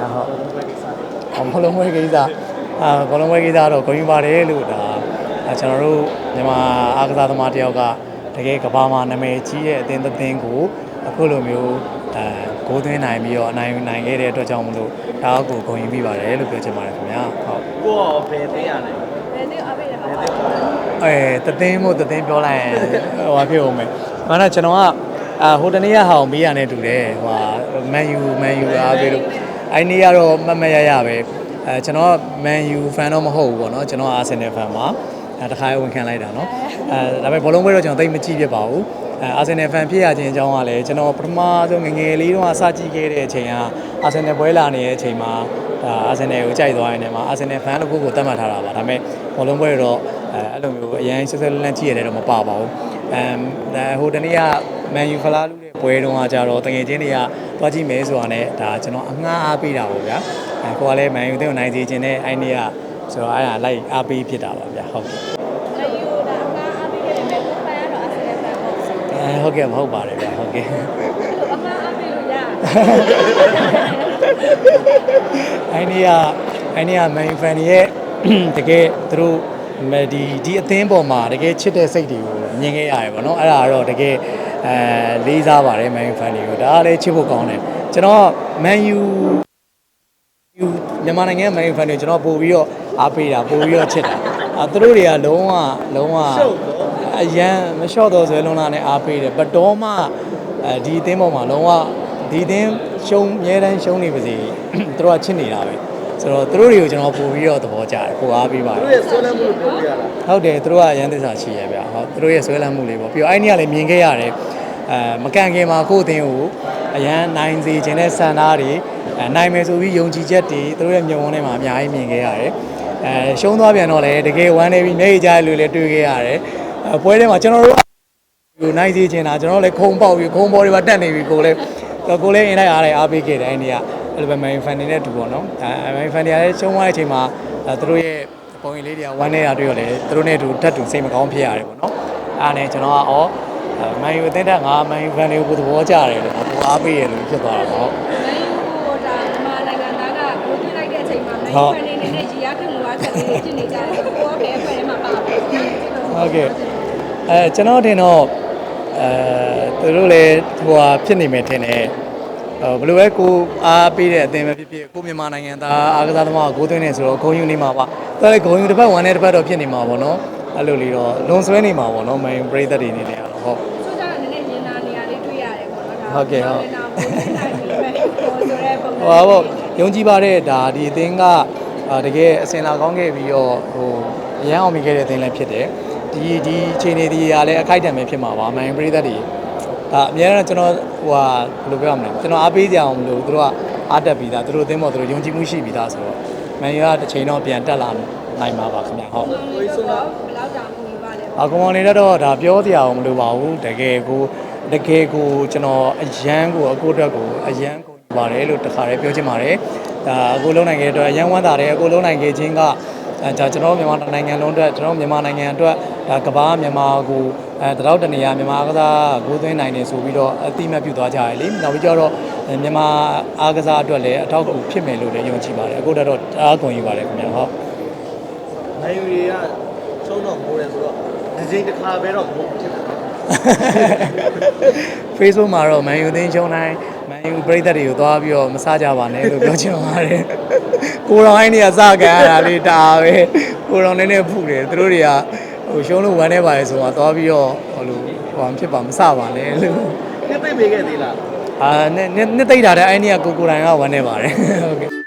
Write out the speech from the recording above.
ခင်ဗျာဟုတ်ဘောလုံးပွဲကိစ္စအာဘောလုံးပွဲကိစ္စတော့ဂုဏ်ယူပါတယ်လို့ဒါအာကျွန်တော်တို့မြန်မာအားကစားသမားတယောက်ကတကယ်ကမ္ဘာမှာနာမည်ကြီးတဲ့အသင်းတစ်သင်းကိုအခုလိုမျိုးအဲဂိုးသွင်းနိုင်ပြီးတော့အနိုင်ယူနိုင်ခဲ့တဲ့အတွက်ကြောင့်မလို့ဒါကိုဂုဏ်ယူမိပါတယ်လို့ပြောချင်ပါတယ်ခင်ဗျာဟုတ်ကိုရောဘယ်သိရလဲဘယ်နေ့အပေးတယ်ပါဘယ်သိအဲတသိန်းမို့တသိန်းပြောလိုက်ရင်ဟိုဟာဖြစ်အောင်မယ်။ဘာလို့ကျွန်တော်ကအာဟိုတနေ့ကဟောင်မေးရနဲ့တူတယ်ဟိုဟာမန်ယူမန်ယူအားပေးလို့ အဲ့နေ့ကတော့မတ်မတ်ရရပဲအဲကျွန်တော်ကမန်ယူဖန်တော့မဟုတ်ဘူးပေါ့နော်ကျွန်တော်အာဆင်နယ်ဖန်ပါအဲတခါဝင်ခံလိုက်တာနော်အဲဒါပေမဲ့ဘောလုံးပွဲတော့ကျွန်တော်သိမကြည့်ဖြစ်ပါဘူးအဲအာဆင်နယ်ဖန်ဖြစ်ရခြင်းအကြောင်းကလည်းကျွန်တော်ပထမဆုံးငယ်ငယ်လေးတုန်းကစကြည့်ခဲ့တဲ့အချိန်ကအာဆင်နယ်ပွဲလာနေတဲ့အချိန်မှာဒါအာဆင်နယ်ကိုကြိုက်သွားရင်လည်းမှာအာဆင်နယ်ဖန်လို့ကိုယ့်ကိုသတ်မှတ်ထားတာပါဒါပေမဲ့ဘောလုံးပွဲတော့အဲအဲ့လိုမျိုးအရင်ဆက်ဆက်လန်းလန်းကြည့်ရတယ်တော့မပါပါဘူးအမ်ဒါဟိုတနေ့ကမန်ယူဖလားလူတဲ့ ပွဲတုန်းကကြတော့တငယ်ချင်းတွေကတွားကြည့်မဲဆိုတာနဲ့ဒါကျွန်တော်အငှားအားပေးတာပေါ့ဗျာအဲကိုကလည်းမန်ယူတဲ့ကိုနိုင်စီခြင်းနဲ့အဲ့နေ့ကဆိုတော့အဲ့ဒါလိုက်အားပေးဖြစ်တာပါဗျာဟုတ်ကဲ့လေယူတာအမှားအပေးတယ်မဲ့ကိုဖန်ရတော့အစရဖန်ပေါ့ဆိုအဲဟုတ်ကဲ့မဟုတ်ပါတယ်ဗျာဟုတ်ကဲ့အမှားအပေးလို့ရအဲ့ဒီကအဲ့ဒီကမန်ယူဖန်တွေရဲ့တကယ်သူတို့မဒီဒီအသင်းပေါ်မှာတကယ်ချစ်တဲ့စိတ်တွေကိုမြင်ခဲ့ရတယ်ပေါ့နော်အဲ့ဒါကတော့တကယ် အဲလေးစားပါတယ်မန်ယူဖန်တွေကိုဒါကလည်းချစ်ဖို့ကောင်းတယ်ကျွန်တော်မန်ယူယူမြန်မာနိုင်ငံမန်ယူဖန်တွေကျွန်တော်ပို့ပြီးတော့အားပေးတာပို့ပြီးတော့ချစ်တာအဲသူတို့တွေကလုံးဝလုံးဝရှုပ်တော့အရန်မလျှော့တော့ဇွဲလုံးလာနဲ့အားပေးတယ်ဘတ်တော်မှအဲဒီအသင်းပေါ်မှာလုံးဝဒီအသင်းရှုံးအများတန်းရှုံးနေပါစေသူတို့ကချစ်နေတာပဲ ဆိုတော့သူတို့တွေကိုကျွန်တော်ပို့ပြီးတော့သဘောကျတယ်ပို့အားပေးပါတသူယ်ရဲ့ဆွဲလန်းမှုလို့ပြောပြရတာဟုတ်တယ်သူတို့ကရန်သစ္စာရှိရဗျဟုတ်သူတို့ရဲ့ဆွဲလန်းမှုလေးပေါ့ပြီးတော့အဲ့ဒီကလည်းမြင်ခဲ့ရတယ်အဲမကန်ခင်မှာကိုယ့်အသင်းကိုအရန်နိုင်စေခြင်းတဲ့စံသားတွေအဲနိုင်မယ်ဆိုပြီးယုံကြည်ချက်တွေသူတို့ရဲ့မျက်ဝန်းထဲမှာအများကြီးမြင်ခဲ့ရတယ်အဲရှုံးသွားပြန်တော့လည်းတကယ်ဝမ်းနေပြီးမျက်ရည်ကျတဲ့လူတွေလည်းတွေ့ခဲ့ရတယ်အဲပွဲထဲမှာကျွန်တော်တို့ကကိုနိုင်စီချင်တာကျွန်တော်လည်းခုံပေါက်ပြီးခုံပေါ်တွေပါတက်နေပြီကိုလည်းကိုလည်းအင်းလိုက်အားလိုက်အားပေးခဲ့တယ်အဲ့ဒီက အဲ့လိုပဲမန်ဖန်နေနဲ့တူပေါ့နော်အဲမန်ဖန်နေကလည်းရှုံးသွားတဲ့အချိန်မှာသူတို့ရဲ့ပုံရိပ်လေးတွေကဝမ်းနေတာတွေ့ရလေသူတို့နဲ့တူတက်တူစိတ်မကောင်းဖြစ်ရတယ်ပေါ့နော်အားနဲ့ကျွန်တော်ကအော်မန်ယူအသင်းတက်ငါမန်ယူဖန်တွေကိုသဘောကျတယ်လို့ကိုအားပေးရလို့ဖြစ်သွားတာပေါ့လေယူဟိုဒါမြန်မာနိုင်ငံသားကကိုတွေ့လိုက်တဲ့အချိန်မှာလေယူဖန်နေနဲ့ရီယာခင်မွားချက်လေးဖြစ်နေကြတယ်ကိုကဘယ်အဖွဲ့ထဲမှာပါပါဟုတ်ကဲ့အဲကျွန်တော်တင်တော့အဲသူတို့လည်းဟိုဟာဖြစ်နေမယ်ထင်တယ်ဟို ဘယ်လိုပဲကိုအားပေးတဲ့အသင်းပဲဖြစ်ဖြစ်ကိုမြန်မာနိုင်ငံသားအားကစားသမားကိုကိုသွင်းနေဆိုတော့ဂုံယူနေမှာပါတော်လည်းဂုံယူတစ်ပတ်ဝန်နဲ့တစ်ပတ်တော့ဖြစ်နေမှာပေါ့နော်အဲ့လိုလေးတော့လွန်ဆွဲနေမှာပေါ့နော်မန်ပရိသတ်တွေအနေနဲ့ကတော့ဟုတ်ဆိုကြတဲ့နည်းနည်းညင်နာနေရာလေးတွေ့ရတယ်ပေါ့နော်ဒါဟုတ်ကဲ့ဟုတ်နာဘူးနိုင်ပြီပဲဟိုဆိုတဲ့ပုံစံဟိုပါပေါ့ယုံကြည်ပါတဲ့ဒါဒီအသင်းကအာတကယ်အစင်လာကောင်းခဲ့ပြီးတော့ဟိုအရန်အောင်မိခဲ့တဲ့အသင်းလည်းဖြစ်တယ်ဒီဒီအချိန်တွေဒီကလည်းအခိုက်အတန့်ပဲဖြစ်မှာပါမန်ပရိသတ်တွေ ဒါအများအားကျွန်တော်ဟိုဟာဘယ်လိုပြောရမလဲကျွန်တော်အားပေးကြအောင်မလို့သူတို့ကအားတက်ပြီးသားသူတို့အသင်းပေါ်သူတို့ယုံကြည်မှုရှိပြီးသားဆိုတော့မန်ယူကတစ်ချိန်တော့ပြန်တက်လာနိုင်မှာပါခင်ဗျဟုတ်ကိုယ်ဆိုတော့ဘယ်လောက်တောင်မှုပါလဲအကောင်နေတော့ဒါပြောတရားအောင်မလို့ပါဘူးတကယ်ကိုတကယ်ကိုကျွန်တော်အရန်ကိုအကိုအတွက်ကိုအရန်ကိုယူပါတယ်လို့တခါတည်းပြောချင်ပါတယ်ဒါအကိုလုံးနိုင်ခဲ့တဲ့အတွက်အရန်ဝမ်းသာတယ်အကိုလုံးနိုင်ခဲ့ခြင်းကအဲဒါကျွန်တော်မြန်မာနိုင်ငံလုံးအတွက်ကျွန်တော်မြန်မာနိုင်ငံအတွက်ဒါကမ္ဘာမြန်မာကို အဲတတော့တနေရမြန်မာကစားဂိုးသွင်းနိုင်တယ်ဆိုပြီးတော့အတိအမှတ်ပြုသွားကြရတယ်လေနောက်ပြီးတော့မြန်မာအားကစားအတွက်လည်းအထောက်အကူဖြစ်မယ်လို့လည်းယုံကြည်ပါတယ်အခုတော့အားကုန်ယူပါတယ်ခင်ဗျာဟုတ်နိုင်ယူတွေကချုံတော့မိုးတယ်ဆိုတော့ဒီချိန်တစ်ခါပဲတော့မိုးဖြစ်တယ်နော် Facebook မှာတော့ Man U သိန်းချုံတိုင်း Man U ပရိသတ်တွေကိုသွားပြီးတော့မစားကြပါနဲ့လို့ပြောချင်ပါတယ်။ကိုရောင်းအိုင်းတွေကစကန်ရတာလေးဒါပဲ။ကိုရောင်းနည်းနည်းဖူတယ်သူတို့တွေက ဟိုရှုံးလို့ဝမ်းနေပါလေဆိုတော့သွားပြီးတော့ဟိုလိုဟိုမဖြစ်ပါမစပါနဲ့လို့နှစ်သိမ့်ပေးခဲ့သေးလားအာနှစ်နှစ်သိမ့်တာတဲ့အိုင်းတွေကကိုကိုတိုင်ကဝမ်းနေပါတယ်။ဟုတ်ကဲ့